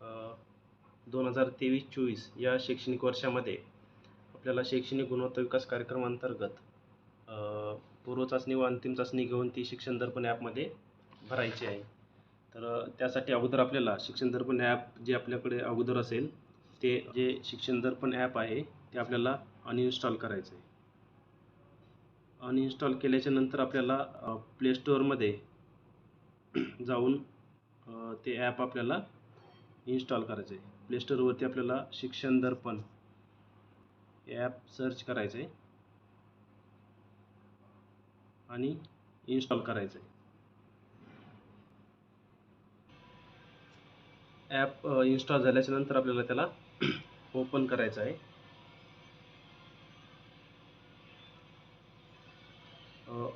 दोन हजार तेवीस चोवीस या शैक्षणिक वर्षामध्ये आपल्याला शैक्षणिक गुणवत्ता विकास कार्यक्रमांतर्गत पूर्व चाचणी व अंतिम चाचणी घेऊन ती शिक्षण दर्पण ॲपमध्ये भरायची आहे. तर त्यासाठी अगोदर आपल्याला शिक्षण दर्पण ॲप जे आपल्याकडे अगोदर असेल ते जे शिक्षण दर्पण ॲप आहे ते आपल्याला अनइन्स्टॉल करायचं आहे अनइन्स्टॉल केल्याच्यानंतर आपल्याला प्ले स्टोअरमध्ये जाऊन ते ॲप आपल्याला इन्स्टॉल करायचं आहे प्लेस्टोरवरती आपल्याला शिक्षण दर्पण ॲप सर्च करायचं आहे आणि इन्स्टॉल करायचं आहे ॲप इन्स्टॉल झाल्याच्यानंतर आपल्याला त्याला ओपन करायचं आहे.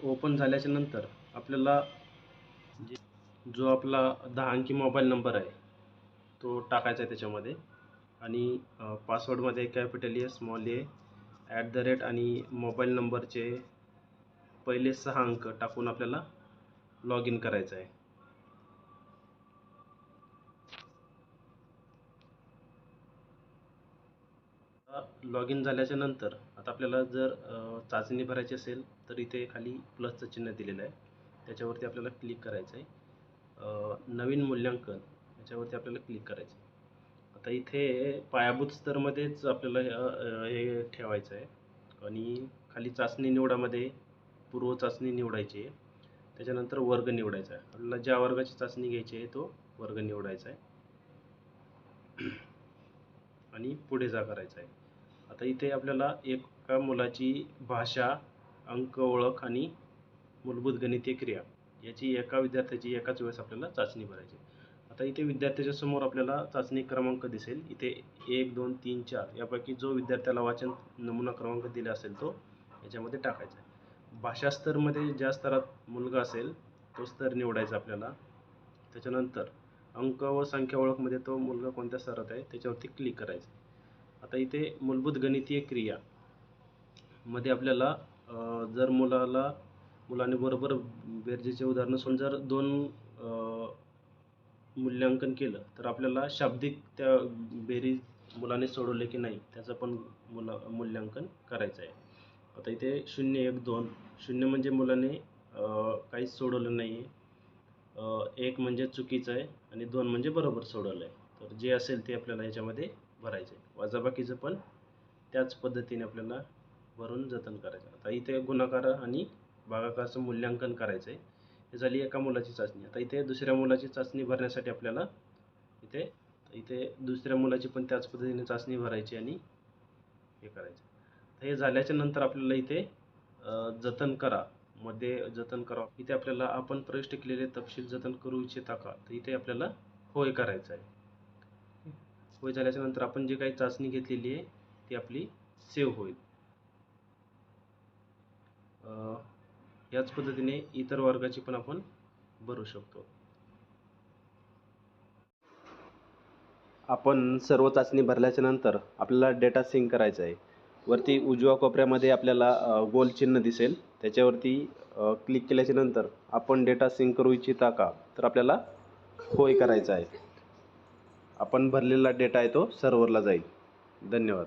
ओपन झाल्याच्यानंतर आपल्याला जो आपला दहा अंकी मोबाईल नंबर आहे तो टाकायचा आहे त्याच्यामध्ये. आणि पासवर्डमध्ये capital A small a at the rate आणि मोबाईल नंबरचे पहिले सहा अंक टाकून आपल्याला लॉग इन करायचं आहे. लॉग इन झाल्याच्यानंतर आता आपल्याला जर चाचणी भरायची असेल तर इथे खाली प्लसचं चिन्ह दिलेलं आहे. त्याच्यावरती आपल्याला क्लिक करायचं आहे. नवीन मूल्यांकन. याच्यावरती आपल्याला क्लिक करायचं आहे आता इथे पायाभूत स्तरमध्येच आपल्याला हे ठेवायचं आहे आणि खाली चाचणी निवडामध्ये पूर्व चाचणी निवडायची आहे. त्याच्यानंतर वर्ग निवडायचा आहे. आपल्याला ज्या वर्गाची चाचणी घ्यायची आहे तो वर्ग निवडायचा आहे. आणि पुढे जा करायचा आहे. आता इथे आपल्याला एका मुलाची भाषा अंक ओळख आणि मूलभूत गणितीय क्रिया याची एका विद्यार्थ्याची एकाच वेळेस आपल्याला चाचणी भरायची आहे. आता इथे विद्यार्थ्याच्या समोर आपल्याला चाचणी क्रमांक दिसेल. इथे एक दोन तीन चार यापैकी जो विद्यार्थ्याला वाचन नमुना क्रमांक दिला असेल तो याच्यामध्ये टाकायचा आहे. भाषा स्तरमध्ये ज्या स्तरात मुलगा असेल तो स्तर निवडायचा आपल्याला. त्याच्यानंतर अंक व संख्या ओळखमध्ये तो मुलगा कोणत्या स्तरात आहे त्याच्यावरती क्लिक करायचं आता इथे मूलभूत गणितीय क्रिया मध्ये आपल्याला जर मुलाला मुलाने बरोबर बेरजेचे उदाहरणं असून जर दोन मूल्यांकन केलं तर आपल्याला शाब्दिक त्या बेरीज मुलाने सोडवले की नाही त्याचं पण मुला मूल्यांकन करायचं आहे. आता इथे शून्य एक दोन शून्य म्हणजे मुलाने काहीच सोडवलं नाही आहे एक म्हणजे चुकीचं आहे आणि दोन म्हणजे बरोबर सोडवलं आहे तर जे असेल ते आपल्याला याच्यामध्ये भरायचं आहे वजाबाकीचं पण त्याच पद्धतीने आपल्याला भरून जतन करायचं आता इथे गुणाकार आणि भागाकाराचं मूल्यांकन करायचं आहे हे झाली एका मुलाची चाचणी. आता इथे दुसऱ्या मुलाची चाचणी भरण्यासाठी आपल्याला इथे इथे दुसऱ्या मुलाची पण त्याच पद्धतीने चाचणी भरायची आणि हे करायचं. तर हे झाल्याच्यानंतर आपल्याला इथे जतन करा. मध्ये जतन करा. इथे आपल्याला आपण प्रविष्ट केलेले तपशील जतन करू इच्छिता का? तर इथे आपल्याला होय करायचं आहे. होय झाल्याच्यानंतर आपण जे काही चाचणी घेतलेली आहे ती आपली सेव्ह होईल. याच पद्धतीने इतर वर्गाची पण आपण भरू शकतो. आपण सर्व चाचणी भरल्याच्या नंतर आपल्याला डेटा सिंक करायचा आहे. वरती उजव्या कोपऱ्यामध्ये आपल्याला गोल चिन्ह दिसेल. त्याच्यावरती क्लिक केल्याच्यानंतर आपण डेटा सिंक करू इच्छिता का? तर आपल्याला होय करायचा आहे. आपण भरलेला डेटा आहे तो सर्व्हरला जाईल. धन्यवाद.